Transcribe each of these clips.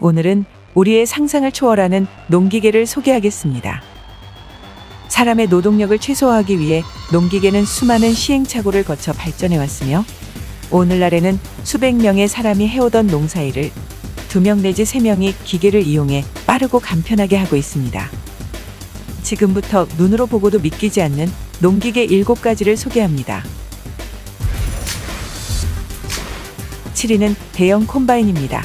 오늘은 우리의 상상을 초월하는 농기계를 소개하겠습니다. 사람의 노동력을 최소화하기 위해 농기계는 수많은 시행착오를 거쳐 발전해 왔으며 오늘날에는 수백 명의 사람이 해오던 농사일을 두 명 내지 세 명이 기계를 이용해 빠르고 간편하게 하고 있습니다. 지금부터 눈으로 보고도 믿기지 않는 농기계 7가지를 소개합니다. 7위는 대형 콤바인입니다.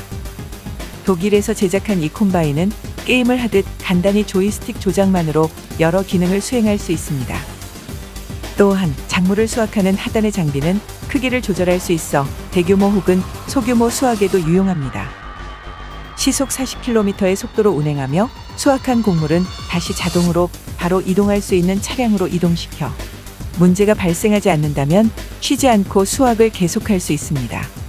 독일에서 제작한 이 콤바인은 게임을 하듯 간단히 조이스틱 조작만으로 여러 기능을 수행할 수 있습니다. 또한 작물을 수확하는 하단의 장비는 크기를 조절할 수 있어 대규모 혹은 소규모 수확에도 유용합니다. 시속 40km의 속도로 운행하며 수확한 곡물은 다시 자동으로 바로 이동할 수 있는 차량으로 이동시켜 문제가 발생하지 않는다면 쉬지 않고 수확을 계속할 수 있습니다.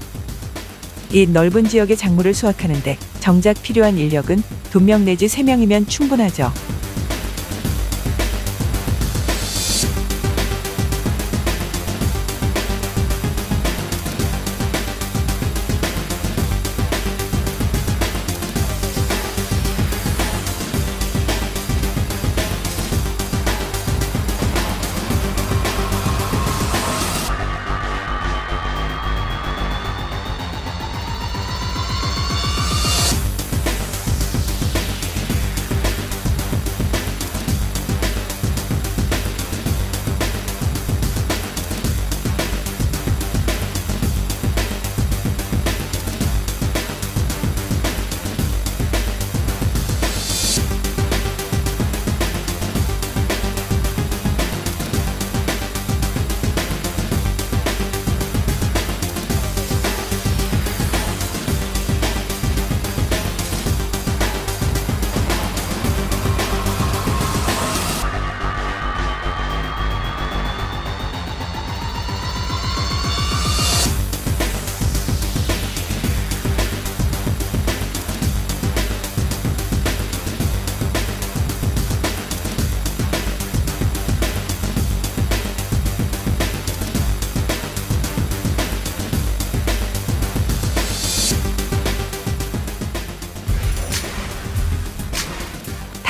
이 넓은 지역의 작물을 수확하는데 정작 필요한 인력은 2명 내지 3명이면 충분하죠.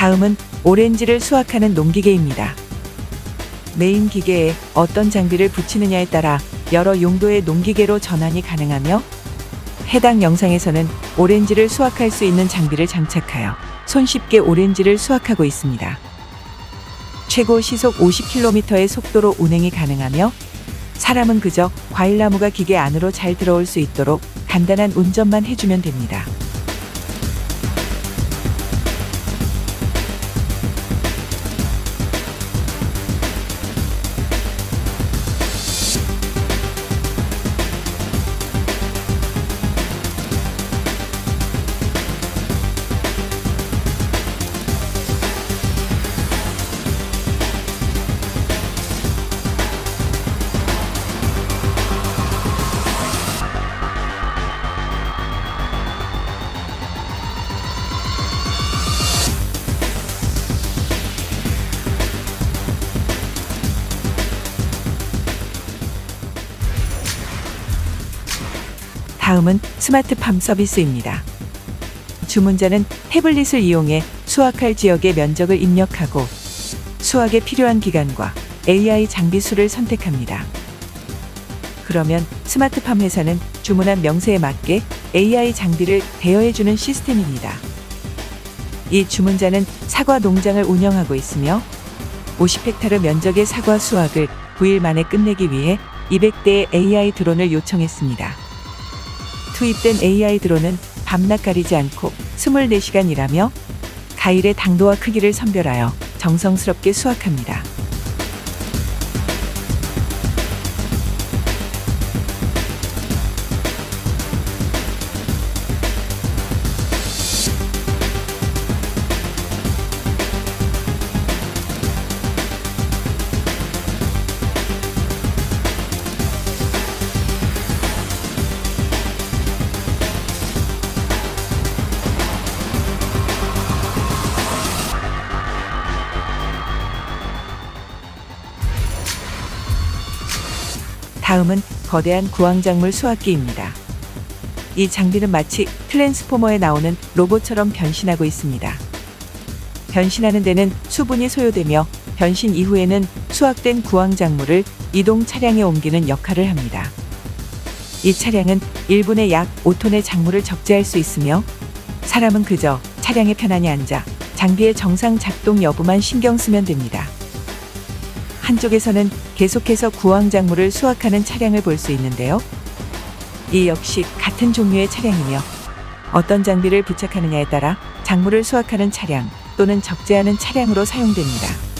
다음은 오렌지를 수확하는 농기계입니다. 메인 기계에 어떤 장비를 붙이느냐에 따라 여러 용도의 농기계로 전환이 가능하며 해당 영상에서는 오렌지를 수확할 수 있는 장비를 장착하여 손쉽게 오렌지를 수확하고 있습니다. 최고 시속 50km의 속도로 운행이 가능하며 사람은 그저 과일나무가 기계 안으로 잘 들어올 수 있도록 간단한 운전만 해주면 됩니다. 다음은 스마트팜 서비스입니다. 주문자는 태블릿을 이용해 수확할 지역의 면적을 입력하고 수확에 필요한 기간과 AI 장비 수를 선택합니다. 그러면 스마트팜 회사는 주문한 명세에 맞게 AI 장비를 대여해주는 시스템입니다. 이 주문자는 사과 농장을 운영하고 있으며 50헥타르 면적의 사과 수확을 9일 만에 끝내기 위해 200대의 AI 드론을 요청했습니다. 투입된 AI 드론은 밤낮 가리지 않고 24시간 일하며 가일의 당도와 크기를 선별하여 정성스럽게 수확합니다. 다음은 거대한 구황작물 수확기입니다. 이 장비는 마치 트랜스포머에 나오는 로봇처럼 변신하고 있습니다. 변신하는 데는 수분이 소요되며 변신 이후에는 수확된 구황 작물을 이동 차량에 옮기는 역할을 합니다. 이 차량은 1분에 약 5톤의 작물을 적재할 수 있으며 사람은 그저 차량에 편안히 앉아 장비의 정상 작동 여부만 신경 쓰면 됩니다. 한쪽에서는 계속해서 구황 작물을 수확하는 차량을 볼 수 있는데요. 이 역시 같은 종류의 차량이며 어떤 장비를 부착하느냐에 따라 작물을 수확하는 차량 또는 적재하는 차량으로 사용됩니다.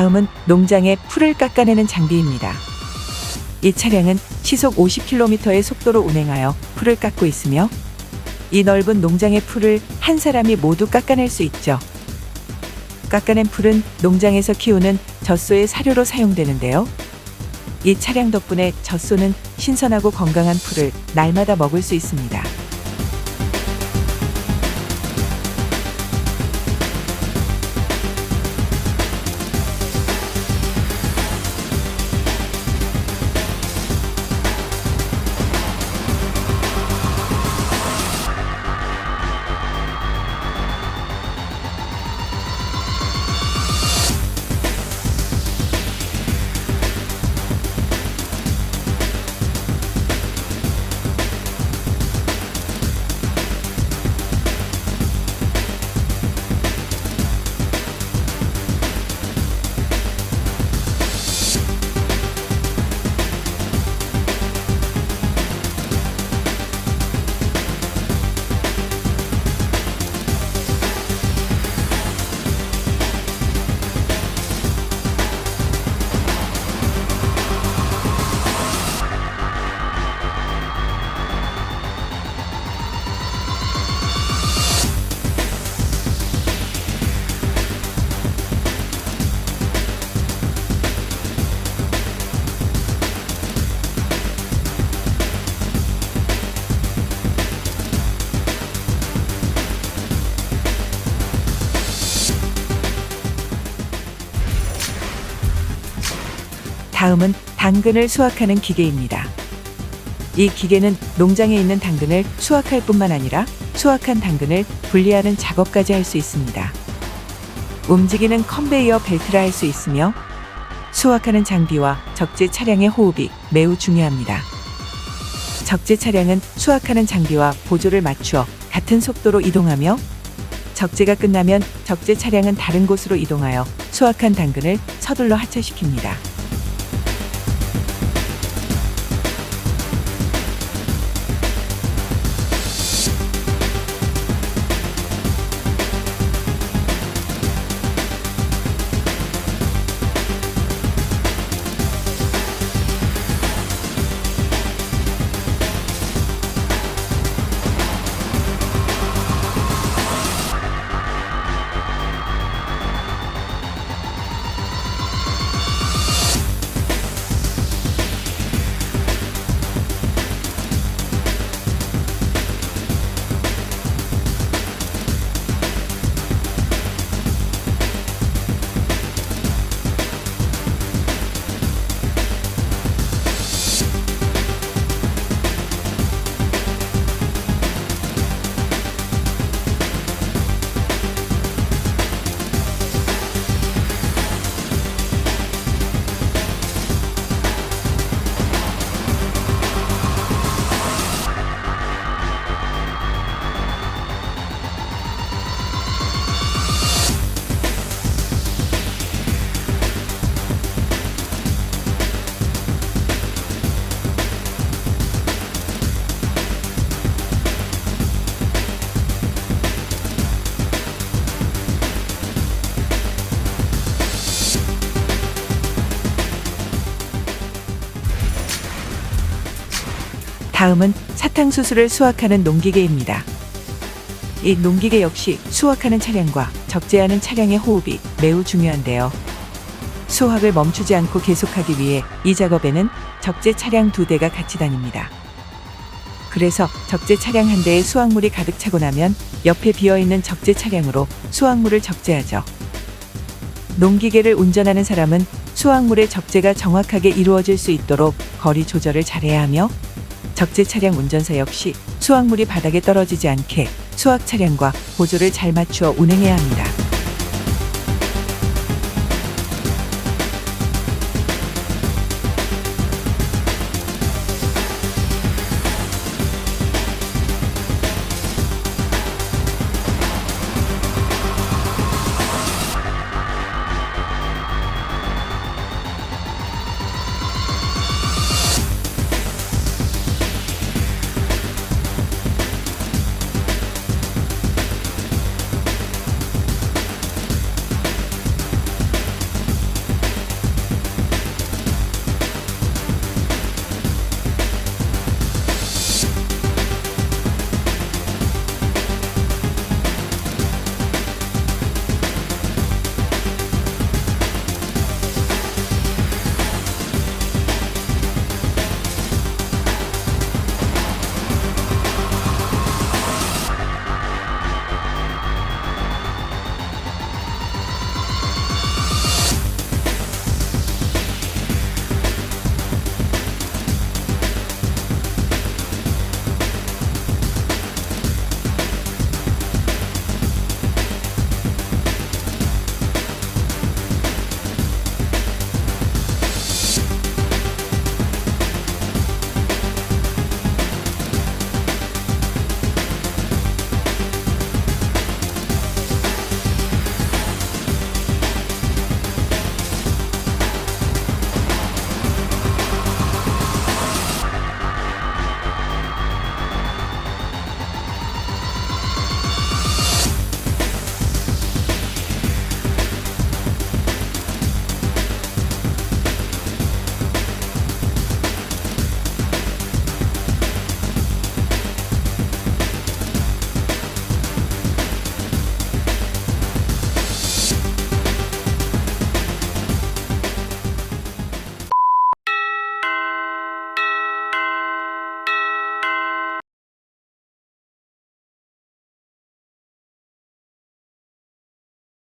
다음은 농장의 풀을 깎아내는 장비입니다. 이 차량은 시속 50km의 속도로 운행하여 풀을 깎고 있으며 이 넓은 농장의 풀을 한 사람이 모두 깎아낼 수 있죠. 깎아낸 풀은 농장에서 키우는 젖소의 사료로 사용되는데요. 이 차량 덕분에 젖소는 신선하고 건강한 풀을 날마다 먹을 수 있습니다. 다음은 당근을 수확하는 기계입니다. 이 기계는 농장에 있는 당근을 수확할 뿐만 아니라 수확한 당근을 분리하는 작업까지 할 수 있습니다. 움직이는 컨베이어 벨트라 할 수 있으며 수확하는 장비와 적재 차량의 호흡이 매우 중요합니다. 적재 차량은 수확하는 장비와 보조를 맞추어 같은 속도로 이동하며 적재가 끝나면 적재 차량은 다른 곳으로 이동하여 수확한 당근을 서둘러 하차시킵니다. 다음은 사탕수수를 수확하는 농기계입니다. 이 농기계 역시 수확하는 차량과 적재하는 차량의 호흡이 매우 중요한데요. 수확을 멈추지 않고 계속하기 위해 이 작업에는 적재 차량 두 대가 같이 다닙니다. 그래서 적재 차량 한 대에 수확물이 가득 차고 나면 옆에 비어 있는 적재 차량으로 수확물을 적재하죠. 농기계를 운전하는 사람은 수확물의 적재가 정확하게 이루어질 수 있도록 거리 조절을 잘해야 하며 적재 차량 운전사 역시 수확물이 바닥에 떨어지지 않게 수확 차량과 보조를 잘 맞추어 운행해야 합니다.